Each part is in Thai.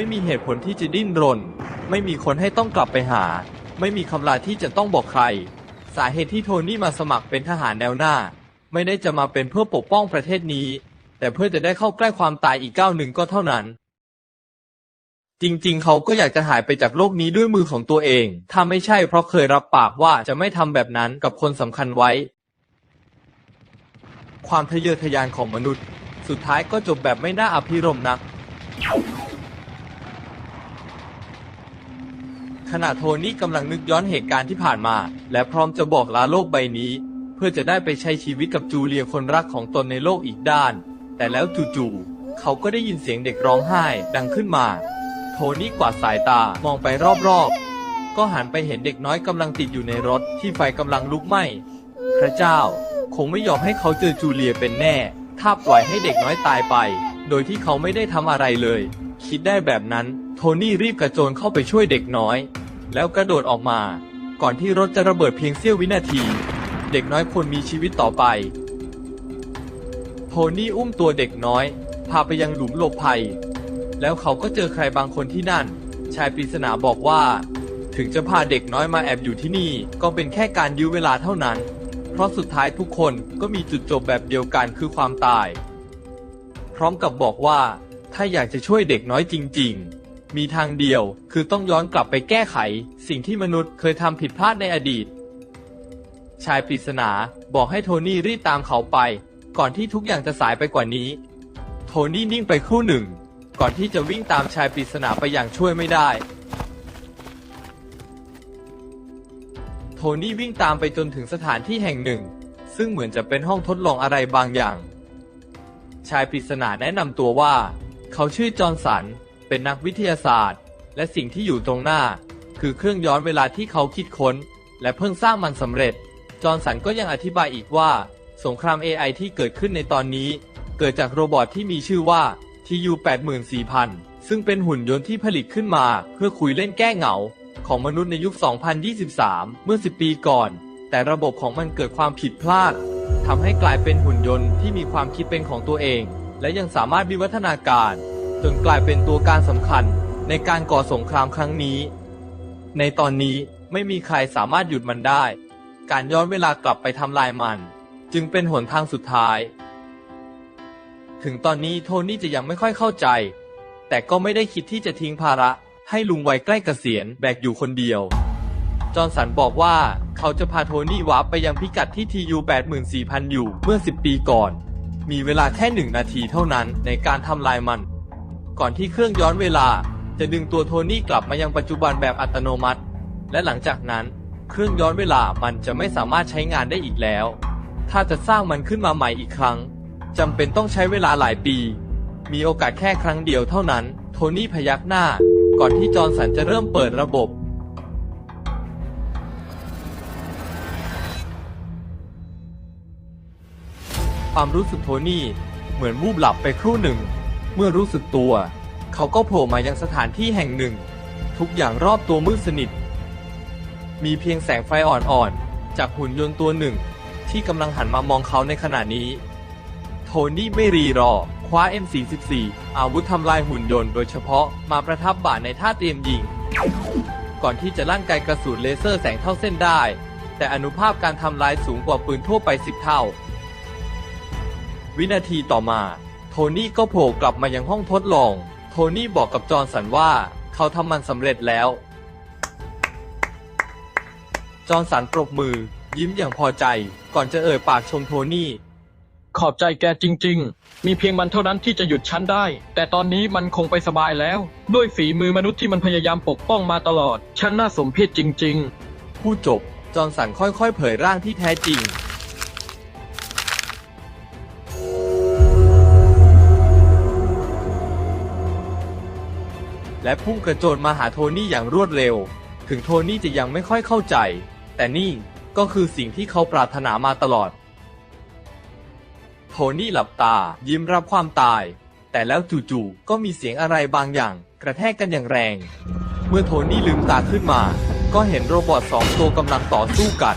ไม่มีเหตุผลที่จะดิ้นรน ไม่มีคนให้ต้องกลับไปหา ไม่มีคำลาที่จะต้องบอกใคร สาเหตุที่โทนี่มาสมัครเป็นทหารแนวหน้า ไม่ได้จะมาเป็นเพื่อปกป้องประเทศนี้ แต่เพื่อจะได้เข้าใกล้ความตายอีกก้าวหนึ่งก็เท่านั้น จริงๆ เขาก็อยากจะหายไปจากโลกนี้ด้วยมือของตัวเอง ถ้าไม่ใช่เพราะเคยรับปากว่าจะไม่ทำแบบนั้นกับคนสำคัญไว้ ความทะเยอทะยานของมนุษย์ สุดท้ายก็จบแบบไม่น่าอภิรมย์นัก ขณะโทนี่กำลังนึกย้อนเหตุการณ์ที่ผ่านมา และพร้อมจะบอกลาโลกใบนี้ เพื่อจะได้ไปใช้ชีวิตกับจูเลียคนรักของตนในโลกอีกด้าน แต่แล้วจู่ๆเขาก็ได้ยินเสียงเด็กร้องไห้ดังขึ้นมา โทนี่กวาดสายตามองไปรอบๆ ก็หันไปเห็นเด็กน้อยกำลังติดอยู่ในรถที่ไฟกำลังลุกไหม้พระเจ้า คงไม่ยอมให้เขาเจอจูเลียเป็นแน่ ถ้าปล่อยให้เด็กน้อยตายไป โดยที่เขาไม่ได้ทำอะไรเลย คิดได้แบบนั้น โทนี่รีบกระโจนเข้าไปช่วยเด็กน้อย แล้วกระโดดออกมา ก่อนที่รถจะระเบิดเพียงเสี้ยววินาที เด็กน้อยควรมีชีวิตต่อไปโทนี่อุ้มตัวเด็กน้อย พาไปยังหลุมหลบภัย แล้วเขาก็เจอใครบางคนที่นั่น ชายปริศนาบอกว่า ถึงจะพาเด็กน้อยมาแอบอยู่ที่นี่ก็เป็นแค่การยื้อเวลาเท่านั้น เพราะสุดท้ายทุกคนก็มีจุดจบแบบเดียวกันคือความตาย พร้อมกับบอกว่า ถ้าอยากจะช่วยเด็กน้อยจริง ๆ มีทางเดียว คือต้องย้อนกลับไปแก้ไข สิ่งที่มนุษย์เคยทำผิดพลาดในอดีต ชายปริศนาบอกให้โทนี่รีบตามเขาไป ก่อนที่ทุกอย่างจะสายไปกว่านี้ โทนี่นิ่งไปครู่หนึ่ง ก่อนที่จะวิ่งตามชายปริศนาไปอย่างช่วยไม่ได้ โทนี่วิ่งตามไปจนถึงสถานที่แห่งหนึ่ง ซึ่งเหมือนจะเป็นห้องทดลองอะไรบางอย่าง ชายปริศนาแนะนำตัวว่า เขาชื่อจอห์นสัน เป็นนักวิทยาศาสตร์ และสิ่งที่อยู่ตรงหน้า คือเครื่องย้อนเวลาที่เขาคิดค้น และเพิ่งสร้างมันสำเร็จ จอห์นสันก็ยังอธิบายอีกว่า สงคราม AI ที่เกิดขึ้นในตอนนี้ เกิดจากโรบอทที่มีชื่อว่า TU 84000 ซึ่งเป็นหุ่นยนต์ที่ผลิตขึ้นมาเพื่อคุยเล่นแก้เหงา ของมนุษย์ในยุค 2023 เมื่อ 10 ปีก่อน แต่ระบบของมันเกิดความผิดพลาดทำให้กลายเป็นหุ่นยนต์ที่มีความคิดเป็นของตัวเอง และยังสามารถวิวัฒนาการ จนกลายเป็นตัวการสำคัญในการก่อสงครามครั้งนี้ ในตอนนี้ไม่มีใครสามารถหยุดมันได้ การย้อนเวลากลับไปทำลายมัน จึงเป็นหนทางสุดท้าย ถึงตอนนี้โทนี่จะยังไม่ค่อยเข้าใจ แต่ก็ไม่ได้คิดที่จะทิ้งภาระ ให้ลุงวัยใกล้เกษียณแบกอยู่คนเดียว จอห์นสันบอกว่าเขาจะพาโทนี่วาร์ปไปยังพิกัดที่ TU 84,000 อยู่เมื่อ 10 ปีก่อน มีเวลาแค่หนึ่งนาทีเท่านั้นในการทำลายมัน ก่อนที่เครื่องย้อนเวลา จะดึงตัวโทนี่กลับมายังปัจจุบันแบบอัตโนมัติ และหลังจากนั้น เครื่องย้อนเวลามันจะไม่สามารถใช้งานได้อีกแล้ว ถ้าจะสร้างมันขึ้นมาใหม่อีกครั้งจำเป็นต้องใช้เวลาหลายปี มีโอกาสแค่ครั้งเดียวเท่านั้น โทนี่พยักหน้า ก่อนที่จอห์นสันจะเริ่มเปิดระบบ ความรู้สึกโทนี่เหมือนวูบหลับไปครู่หนึ่ง เมื่อรู้สึกตัว เขาก็โผล่มายังสถานที่แห่งหนึ่ง ทุกอย่างรอบตัวมืดสนิท มีเพียงแสงไฟอ่อนๆ จากหุ่นยนต์ตัวหนึ่ง ที่กำลังหันมามองเขาในขณะนี้ โทนี่ไม่รีรอ คว้า M44 อาวุธทำลายหุ่นยนต์โดยเฉพาะมาประทับบ่าในท่าเตรียมยิง ก่อนที่จะลั่นไกกระสุนเลเซอร์แสงเท่าเส้นได้ แต่อนุภาพการทำลายสูงกว่าปืนทั่วไป10เท่า วินาทีต่อมา โทนี่ก็โผล่กลับมายังห้องทดลอง โทนี่บอกกับจอห์นสันว่าเขาทำมันสำเร็จแล้ว จอห์นสันปรบมือ ยิ้มอย่างพอใจ ก่อนจะเอ่ยปากชมโทนี่ ขอบใจแกจริง ๆ มีเพียงมันเท่านั้นที่จะหยุดฉันได้ แต่ตอนนี้มันคงไปสบายแล้ว ด้วยฝีมือมนุษย์ที่มันพยายามปกป้องมาตลอด ฉันน่าสมเพชจริงพูดจบ จอห์นสันค่อยๆ เผยร่างที่แท้จริง และพุ่งกระโจนมาหาโทนี่อย่างรวดเร็ว ถึงโทนี่จะยังไม่ค่อยเข้าใจ แต่นี่ก็คือสิ่งที่เขาปรารถนามาตลอด โทนี่หลับตายิ้มรับความตาย แต่แล้วจู่ๆก็มีเสียงอะไรบางอย่างกระแทกกันอย่างแรง เมื่อโทนี่ลืมตาขึ้นมา ก็เห็นโรบอทสองตัวกำลังต่อสู้กัน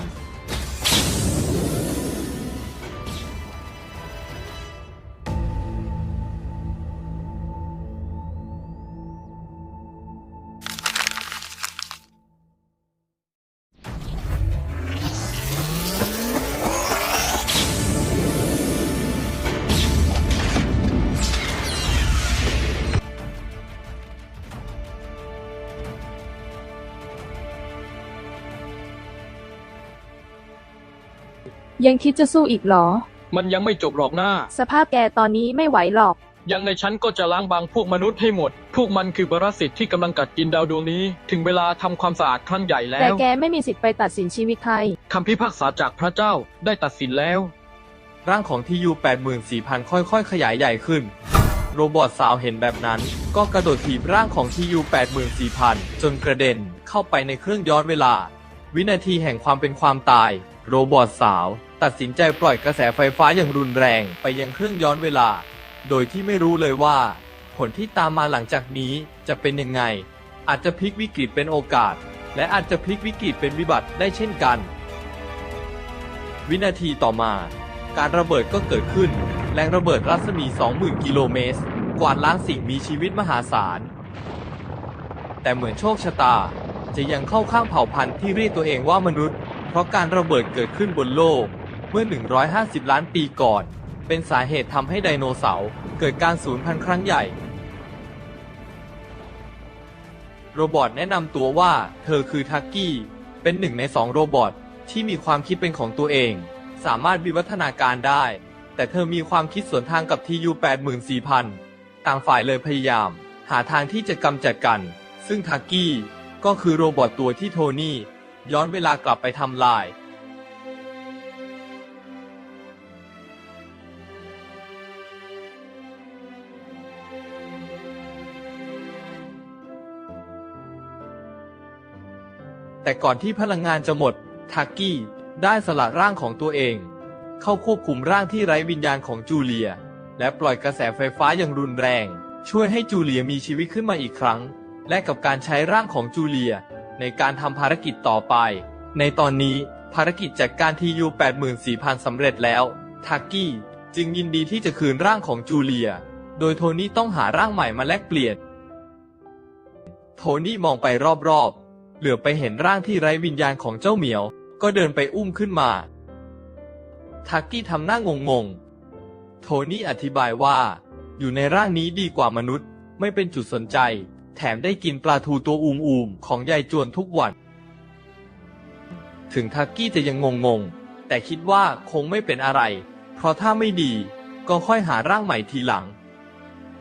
ยังคิดจะสู้อีกเหรอ มันยังไม่จบหรอกหน้า สภาพแกตอนนี้ไม่ไหวหรอก ยังไงฉันก็จะล้างบางพวกมนุษย์ให้หมด พวกมันคือปรสิตที่กำลังกัดกินดาวดวงนี้ ถึงเวลาทำความสะอาดครั้งใหญ่แล้แต่วแกไม่มีสิทธิ์ไปตัดสินชีวิตใคร คำพิพากษาจากพระเจ้าได้ตัดสินแล้ว ร่างของทียู84,000 ค่อยๆ ขยายใหญ่ขึ้น โรบอทสาวเห็นแบบนั้น ก็กระโดดถีบร่างของทียู84,000 จนกระเด็นเข้าไปในเครื่องย้อนเวลา วินาทีแห่งความเป็นความตาย โรบอทสาวตัดสินใจปล่อยกระแสไฟฟ้าอย่างรุนแรงไปยังเครื่องย้อนเวลา โดยที่ไม่รู้เลยว่า ผลที่ตามมาหลังจากนี้จะเป็นยังไง อาจจะพลิกวิกฤตเป็นโอกาส และอาจจะพลิกวิกฤตเป็นวิบัติได้เช่นกัน วินาทีต่อมา การระเบิดก็เกิดขึ้น แรงระเบิดรัศมี 20,000 กิโลเมตร กวาดล้างสิ่งมีชีวิตมหาศาล แต่เหมือนโชคชะตาจะยังเข้าข้างเผ่าพันธุ์ที่เรียกตัวเองว่ามนุษย์ เพราะการระเบิดเกิดขึ้นบนโลก เมื่อ 150 ล้านปีก่อน เป็นสาเหตุทำให้ไดโนเสาร์เกิดการสูญพันธุ์ครั้งใหญ่ โรบอทแนะนำตัวว่า เธอคือทักกี้ เป็นหนึ่งในสองโรบอทที่มีความคิดเป็นของตัวเอง สามารถวิวัฒนาการได้ แต่เธอมีความคิดสวนทางกับทียู84,000 ต่างฝ่ายเลยพยายาม หาทางที่จะกำจัดกัน ซึ่งทักกี้ก็คือโรบอทตัวที่โทนี่ ย้อนเวลากลับไปทำลายแต่ก่อนที่พลังงานจะหมดทักกี้ได้สละร่างของตัวเอง เข้าควบคุมร่างที่ไร้วิญญาณของจูเลีย และปล่อยกระแสไฟฟ้าอย่างรุนแรง ช่วยให้จูเลียมีชีวิตขึ้นมาอีกครั้ง และกับการใช้ร่างของจูเลีย ในการทำภารกิจต่อไป ในตอนนี้ภารกิจจัดการทียู84,000สำเร็จแล้วทักกี้จึงยินดีที่จะคืนร่างของจูเลีย โดยโทนี่ต้องหาร่างใหม่มาแลกเปลี่ยน โทนี่มองไปรอบๆ เหลือไปเห็นร่างที่ไร้วิญญาณของเจ้าเหมียว ก็เดินไปอุ้มขึ้นมาทักกี้ทำหน้างงๆโทนี่อธิบายว่า อยู่ในร่างนี้ดีกว่ามนุษย์ ไม่เป็นจุดสนใจ แถมได้กินปลาทูตัวอูมๆของยายจวนทุกวัน ถึงทักกี้จะยังงงๆแต่คิดว่าคงไม่เป็นอะไร เพราะถ้าไม่ดีก็ค่อยหาร่างใหม่ทีหลัง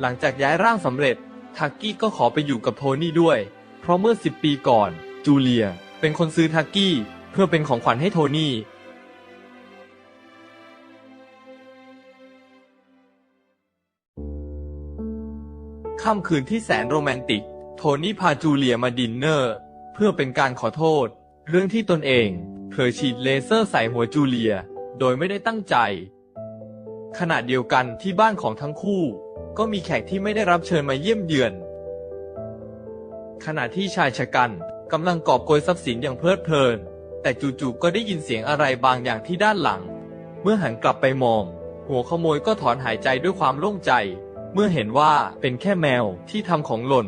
หลังจากย้ายร่างสำเร็จ ทักกี้ก็ขอไปอยู่กับโทนี่ด้วย เพราะเมื่อ10ปีก่อน จูเลีย เป็นคนซื้อทักกี้ เพื่อเป็นของขวัญให้โทนี่ ค่ำคืนที่แสนโรแมนติก โทนี่พาจูเลียมาดินเนอร์ เพื่อเป็นการขอโทษ เรื่องที่ตนเองเผยฉีดเลเซอร์ใส่หัวจูเลีย โดยไม่ได้ตั้งใจ ขณะเดียวกันที่บ้านของทั้งคู่ ก็มีแขกที่ไม่ได้รับเชิญมาเยี่ยมเยือน ขณะที่ชายชะกันกำลังกอบโกยทรัพย์สินอย่างเพลิดเพลิน แต่จู่ๆก็ได้ยินเสียงอะไรบางอย่างที่ด้านหลัง เมื่อหันกลับไปมอง หัวขโมยก็ถอนหายใจด้วยความโล่งใจ เมื่อเห็นว่าเป็นแค่แมวที่ทำของหล่น